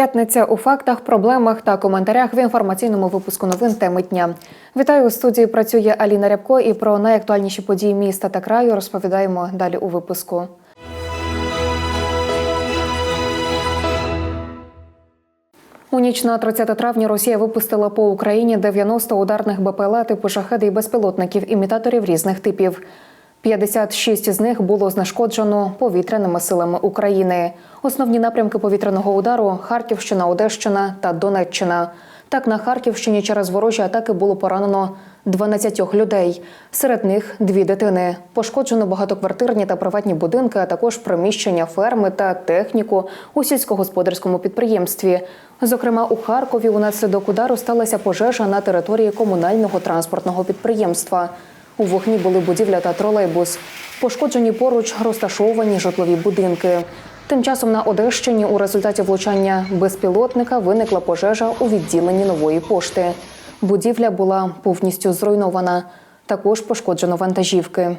П'ятниця у фактах, проблемах та коментарях в інформаційному випуску новин теми дня. Вітаю у студії. Працює Аліна Рябко і про найактуальніші події міста та краю розповідаємо далі у випуску. У ніч на 30 травня Росія випустила по Україні 90 ударних БПЛА типу шахеди і безпілотників імітаторів різних типів. 56 з них було знешкоджено повітряними силами України. Основні напрямки повітряного удару Харківщина, Одещина та Донеччина. Так, на Харківщині через ворожі атаки було поранено 12 людей. Серед них дві дитини. Пошкоджено багатоквартирні та приватні будинки, а також приміщення ферми та техніку у сільськогосподарському підприємстві. Зокрема, у Харкові унаслідок удару сталася пожежа на території комунального транспортного підприємства. У вогні були будівля та тролейбус. Пошкоджені поруч розташовані житлові будинки. Тим часом на Одещині у результаті влучання безпілотника виникла пожежа у відділенні нової пошти. Будівля була повністю зруйнована. Також пошкоджено вантажівки.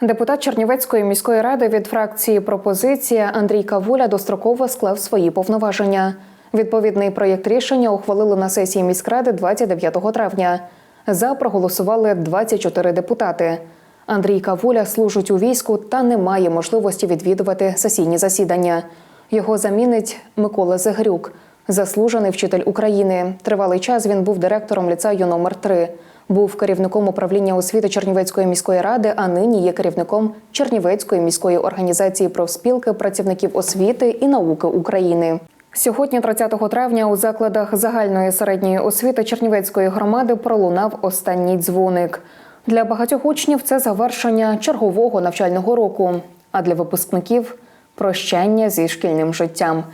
Депутат Чернівецької міської ради від фракції Пропозиція Андрій Кавуля достроково склав свої повноваження. Відповідний проєкт рішення ухвалили на сесії міськради 29 травня. За проголосували 24 депутати. Андрій Кавуля служить у війську та не має можливості відвідувати сесійні засідання. Його замінить Микола Зегрюк, заслужений вчитель України. Тривалий час він був директором ліцею номер 3 Був керівником управління освіти Чернівецької міської ради, а нині є керівником Чернівецької міської організації профспілки працівників освіти і науки України. Сьогодні, 30 травня, у закладах загальної середньої освіти Чернівецької громади пролунав останній дзвоник. Для багатьох учнів це завершення чергового навчального року, а для випускників прощання зі шкільним життям.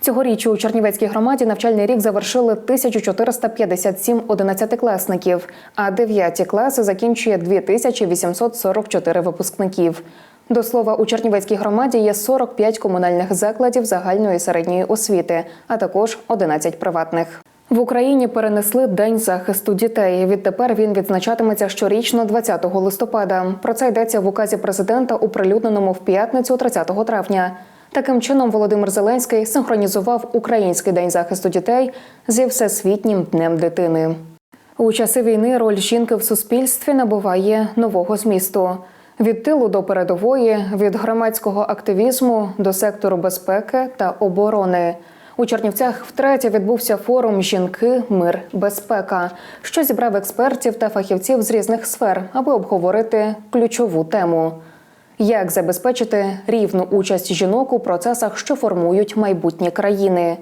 Цьогоріч у Чернівецькій громаді навчальний рік завершили 1457 одинадцятикласників, а 9 класи закінчує 2844 випускників. До слова, у Чернівецькій громаді є 45 комунальних закладів загальної середньої освіти, а також 11 приватних. В Україні перенесли День захисту дітей. Відтепер він відзначатиметься щорічно 20 листопада. Про це йдеться в указі президента, оприлюдненому в п'ятницю 30 травня. Таким чином, Володимир Зеленський синхронізував Український день захисту дітей зі всесвітнім днем дитини. У часи війни роль жінки в суспільстві набуває нового змісту. Від тилу до передової, від громадського активізму до сектору безпеки та оборони. У Чернівцях втретє відбувся форум Жінки, мир, безпека, що зібрав експертів та фахівців з різних сфер, аби обговорити ключову тему. Як забезпечити рівну участь жінок у процесах, що формують майбутнє країни?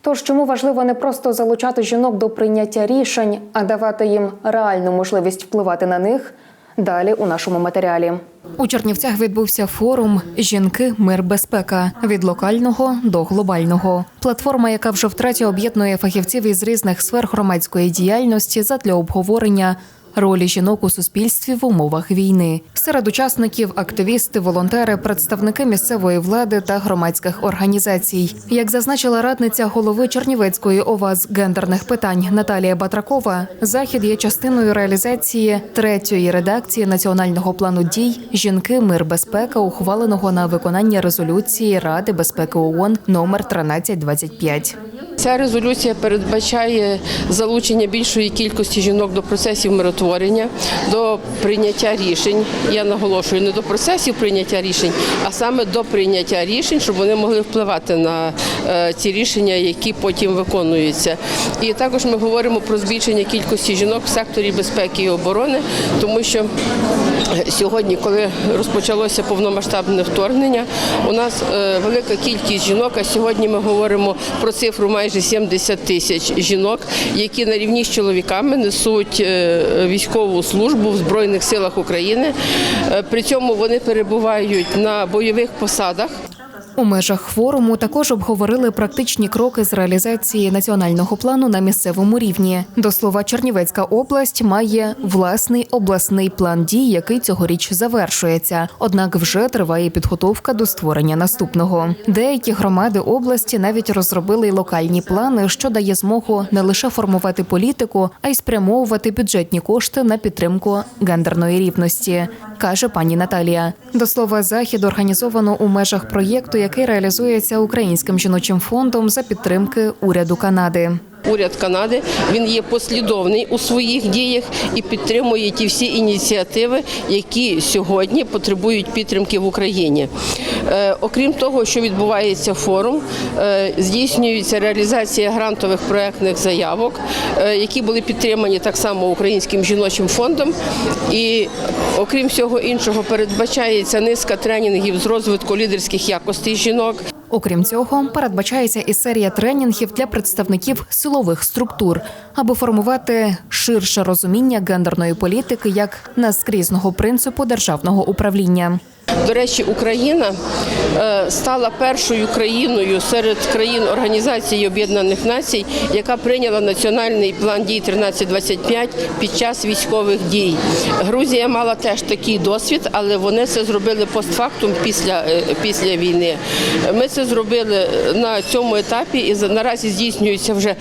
Тож чому важливо не просто залучати жінок до прийняття рішень, а давати їм реальну можливість впливати на них? Далі у нашому матеріалі. У Чернівцях відбувся форум Жінки, мир, безпека від локального до глобального. Платформа, яка вже втретє об'єднує фахівців із різних сфер громадської діяльності задля обговорення ролі жінок у суспільстві в умовах війни. Серед учасників активісти, волонтери, представники місцевої влади та громадських організацій. Як зазначила радниця голови Чернівецької ОВА з гендерних питань Наталія Батракова, захід є частиною реалізації третьої редакції національного плану дій Жінки, мир, безпека, ухваленого на виконання резолюції Ради безпеки ООН номер 1325. Ця резолюція передбачає залучення більшої кількості жінок до процесів миротворення, до прийняття рішень. Я наголошую не до процесів прийняття рішень, а саме до прийняття рішень, щоб вони могли впливати на е, ці рішення, які потім виконуються. І також ми говоримо про збільшення кількості жінок в секторі безпеки і оборони, тому що сьогодні, коли розпочалося повномасштабне вторгнення, у нас е, велика кількість жінок. А сьогодні ми говоримо про цифру майже 70 тисяч жінок, які на рівні з чоловіками несуть е, військову службу в Збройних силах України. Е, При цьому вони перебувають на бойових посадах. У межах форуму також обговорили практичні кроки з реалізації національного плану на місцевому рівні. До слова, Чернівецька область має власний обласний план дій, який цьогоріч завершується. Однак вже триває підготовка до створення наступного. Деякі громади області навіть розробили локальні плани, що дає змогу не лише формувати політику, а й спрямовувати бюджетні кошти на підтримку гендерної рівності, каже пані Наталія. До слова, захід організовано у межах проєкту, який реалізується Українським жіночим фондом за підтримки уряду Канади. Уряд Канади він є послідовний у своїх діях і підтримує ті всі ініціативи, які сьогодні потребують підтримки в Україні. Е, окрім того, що відбувається форум, е, здійснюється реалізація грантових проектних заявок, е, які були підтримані так само Українським жіночим фондом. І окрім всього іншого, передбачається низка тренінгів з розвитку лідерських якостей жінок. Окрім цього, передбачається і серія тренінгів для представників силових структур, аби формувати ширше розуміння гендерної політики як наскрізного принципу державного управління. До речі, Україна е, стала першою країною серед країн Організації Об'єднаних Націй, яка прийняла національний план дій 1325 під час військових дій. Грузія мала теж такий досвід, але вони це зробили постфактум після, е, після війни. Ми це зробили на цьому етапі і наразі здійснюється вже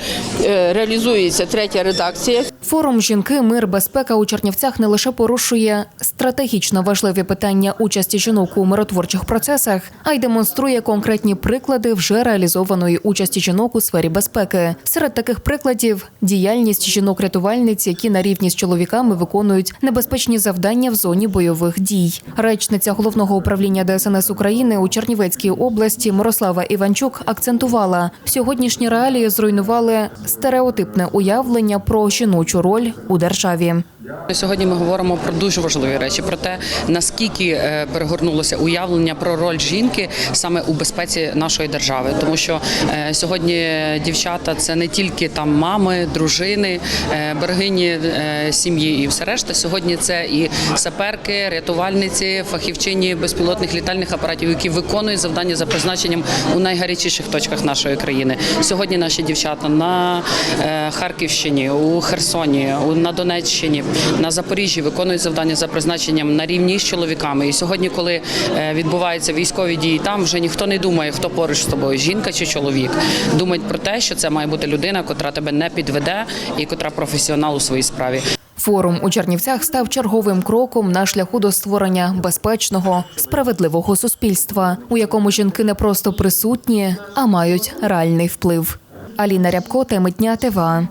е, реалізується третя редакція. Форум Жінки, мир, безпека у Чернівцях не лише порушує стратегічно важливі питання участі жінок у миротворчих процесах, а й демонструє конкретні приклади вже реалізованої участі жінок у сфері безпеки. Серед таких прикладів діяльність жінок-рятувальниць, які на рівні з чоловіками виконують небезпечні завдання в зоні бойових дій. Речниця головного управління ДСНС України у Чернівецькій області Мирослава Іванчук акцентувала, сьогоднішні реалії зруйнували стереотипне уявлення про жіночу роль у державі. Сьогодні ми говоримо про дуже важливі речі, про те, наскільки е, перегорнулося уявлення про роль жінки саме у безпеці нашої держави, тому що е, сьогодні дівчата це не тільки там мами, дружини, е, берегині сім'ї і все решта. Сьогодні це і саперки, рятувальниці, фахівчині безпілотних літальних апаратів, які виконують завдання за призначенням у найгарячіших точках нашої країни. Сьогодні наші дівчата на Харківщині, у Херсоні, на Донеччині, на Запоріжжі виконують завдання за призначенням на рівні з чоловіками. І сьогодні, коли е, відбуваються військові дії, там вже ніхто не думає, хто поруч з тобою, жінка чи чоловік. Думають про те, що це має бути людина, котра тебе не підведе і котра професіонал у своїй справі. Форум у Чернівцях став черговим кроком на шляху до створення безпечного, справедливого суспільства, у якому жінки не просто присутні, а мають реальний вплив. Аліна Рябко, теми дня ТВА.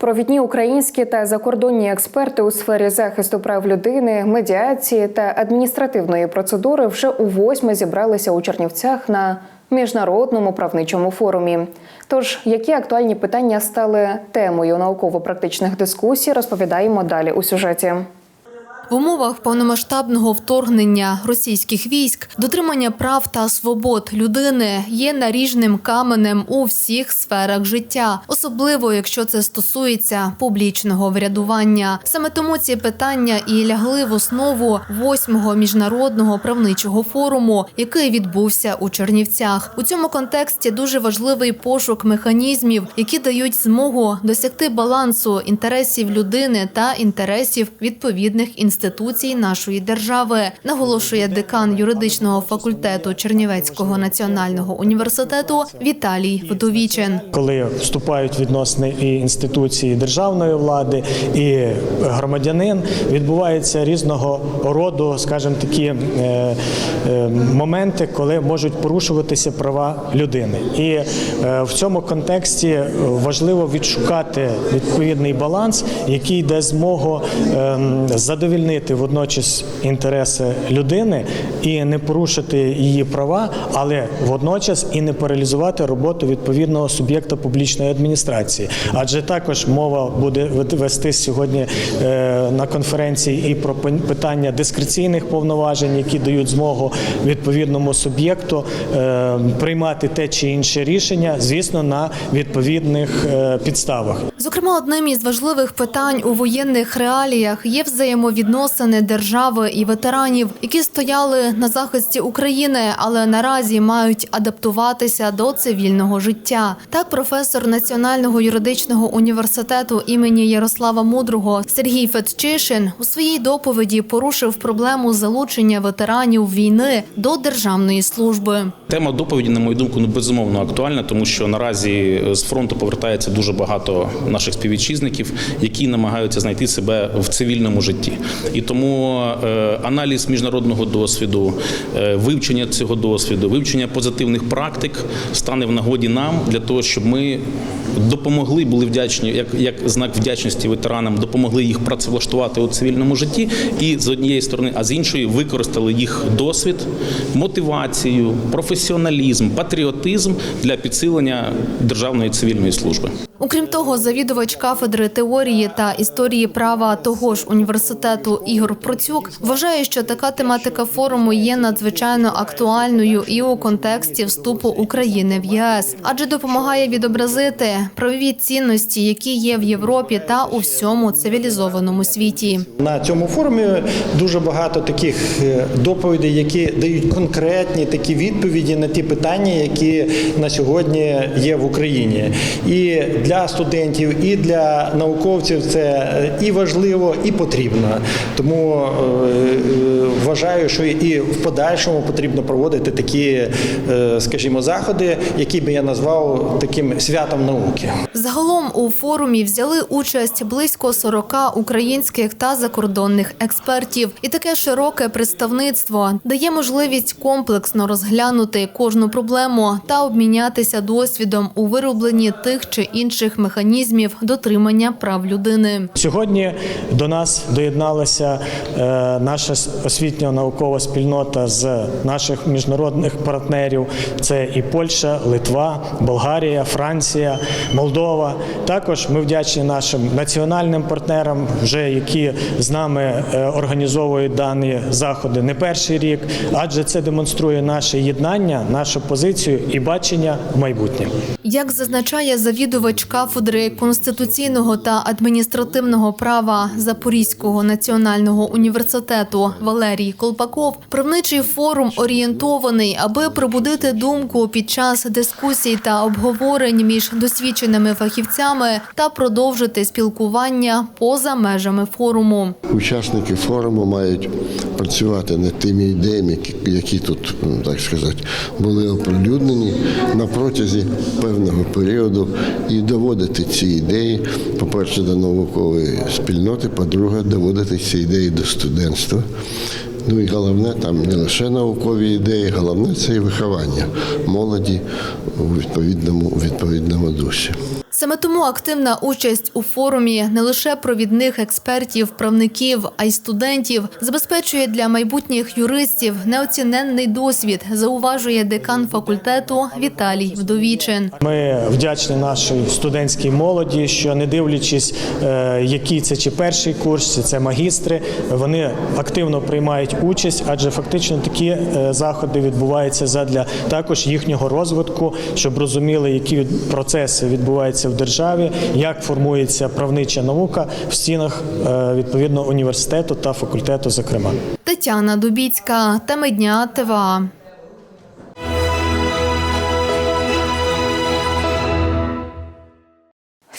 Провідні українські та закордонні експерти у сфері захисту прав людини, медіації та адміністративної процедури вже у восьме зібралися у Чернівцях на міжнародному правничому форумі. Тож, які актуальні питання стали темою науково-практичних дискусій, розповідаємо далі у сюжеті. В умовах повномасштабного вторгнення російських військ дотримання прав та свобод людини є наріжним каменем у всіх сферах життя, особливо якщо це стосується публічного врядування. Саме тому ці питання і лягли в основу восьмого міжнародного правничого форуму, який відбувся у Чернівцях. У цьому контексті дуже важливий пошук механізмів, які дають змогу досягти балансу інтересів людини та інтересів відповідних інституцій нашої держави, наголошує декан юридичного факультету Чернівецького національного університету Віталій Вдовічен. коли вступають відносини і інституції державної влади, і громадянин, відбуваються різного роду, скажімо, такі е, е, моменти, коли можуть порушуватися права людини. І е, в цьому контексті важливо відшукати відповідний баланс, який дасть змогу е, задовільнити водночас інтереси людини і не порушити її права, але водночас і не паралізувати роботу відповідного суб'єкта публічної адміністрації. Адже також мова буде вестись сьогодні е, на конференції і про питання дискреційних повноважень, які дають змогу відповідному суб'єкту е, приймати те чи інше рішення, звісно, на відповідних е, підставах. Зокрема, одним із важливих питань у воєнних реаліях є взаємовідносини відносини держави і ветеранів, які стояли на захисті України, але наразі мають адаптуватися до цивільного життя. Так, професор Національного юридичного університету імені Ярослава Мудрого Сергій Фетчишин у своїй доповіді порушив проблему залучення ветеранів війни до державної служби. Тема доповіді, на мою думку, ну безумовно актуальна, тому що наразі з фронту повертається дуже багато наших співвітчизників, які намагаються знайти себе в цивільному житті. І тому е, аналіз міжнародного досвіду, е, вивчення цього досвіду, вивчення позитивних практик стане в нагоді нам для того, щоб ми допомогли, були вдячні, як, як знак вдячності ветеранам, допомогли їх працевлаштувати у цивільному житті, і з однієї сторони, а з іншої використали їх досвід, мотивацію, професіоналізм, патріотизм для підсилення державної цивільної служби. Окрім того, завідувач кафедри теорії та історії права того ж університету Ігор Процюк вважає, що така тематика форуму є надзвичайно актуальною і у контексті вступу України в ЄС, адже допомагає відобразити правові цінності, які є в Європі та у всьому цивілізованому світі. На цьому форумі дуже багато таких е, доповідей, які дають конкретні такі відповіді на ті питання, які на сьогодні є в Україні. І для студентів, і для науковців це е, і важливо, і потрібно. Тому е, е, вважаю, що і в подальшому потрібно проводити такі, е, скажімо, заходи, які би я назвав таким святом науки. Загалом у форумі взяли участь близько 40 українських та закордонних експертів, і таке широке представництво дає можливість комплексно розглянути кожну проблему та обмінятися досвідом у виробленні тих чи інших механізмів дотримання прав людини. Сьогодні до нас доєдналася е, наша освітньо-наукова спільнота з наших міжнародних партнерів. Це і Польща, Литва, Болгарія, Франція, Молдова. Також ми вдячні нашим національним партнерам, вже які з нами е, організовують дані заходи не перший рік, адже це демонструє наше єднання, нашу позицію і бачення в майбутнє. Як зазначає завідувач кафедри конституційного та адміністративного права Запорізького національного університету Валерій Колпаков, правничий форум орієнтований, аби пробудити думку під час дискусій та обговорень між досвідченими фахівцями та продовжити спілкування поза межами форуму. Учасники форуму мають працювати над тими ідеями, які- тут, так сказати, були оприлюднені на протязі певного періоду і доводити ці ідеї, по-перше, до наукової спільноти, по-друге, доводити ці ідеї до студентства. Ну і головне, там не лише наукові ідеї, головне це і виховання молоді у відповідному, у відповідному дусі. Саме тому активна участь у форумі не лише провідних експертів, правників, а й студентів забезпечує для майбутніх юристів неоціненний досвід, зауважує декан факультету Віталій Вдовічин. Ми вдячні нашій студентській молоді, що не дивлячись, е, який це чи перший курс, чи це магістри, вони активно приймають участь, адже фактично такі е, заходи відбуваються задля також їхнього розвитку, щоб розуміли, які процеси відбуваються в державі, як формується правнича наука в стінах е, відповідно університету та факультету, зокрема. Тетяна Дубіцька, теми дня ТВА.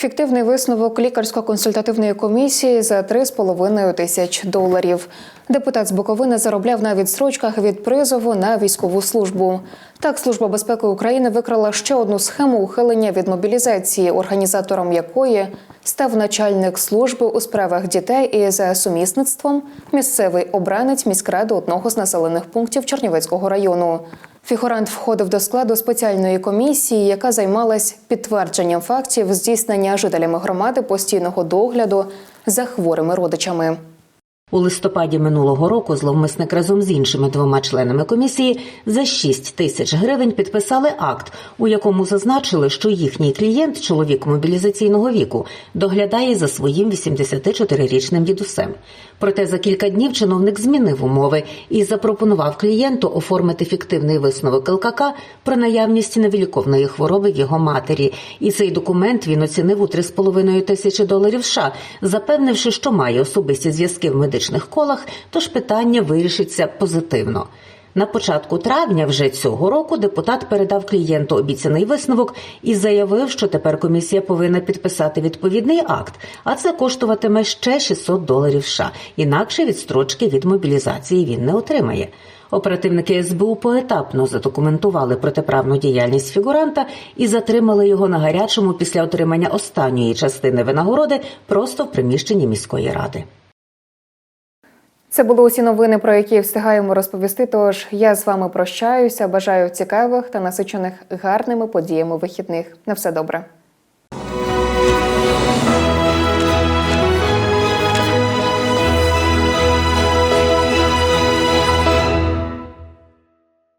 Фіктивний висновок лікарсько-консультативної комісії за 3,5 тисяч доларів. Депутат з Буковини заробляв на відстрочках від призову на військову службу. Так, Служба безпеки України викрила ще одну схему ухилення від мобілізації, організатором якої став начальник служби у справах дітей і за сумісництвом місцевий обранець міськради одного з населених пунктів Чернівецького району. Фігурант входив до складу спеціальної комісії, яка займалась підтвердженням фактів здійснення жителями громади постійного догляду за хворими родичами. У листопаді минулого року зловмисник разом з іншими двома членами комісії за 6 тисяч гривень підписали акт, у якому зазначили, що їхній клієнт, чоловік мобілізаційного віку, доглядає за своїм 84-річним дідусем. Проте за кілька днів чиновник змінив умови і запропонував клієнту оформити фіктивний висновок ЛКК про наявність невиліковної хвороби в його матері. І цей документ він оцінив у 3,5 тисячі доларів США, запевнивши, що має особисті зв'язки в медичній політичних колах, тож питання вирішиться позитивно. На початку травня вже цього року депутат передав клієнту обіцяний висновок і заявив, що тепер комісія повинна підписати відповідний акт, а це коштуватиме ще 600 доларів США. Інакше відстрочки від мобілізації він не отримає. Оперативники СБУ поетапно задокументували протиправну діяльність фігуранта і затримали його на гарячому після отримання останньої частини винагороди просто в приміщенні міської ради. Це були усі новини, про які встигаємо розповісти. Тож я з вами прощаюся. Бажаю цікавих та насичених гарними подіями вихідних. На все добре.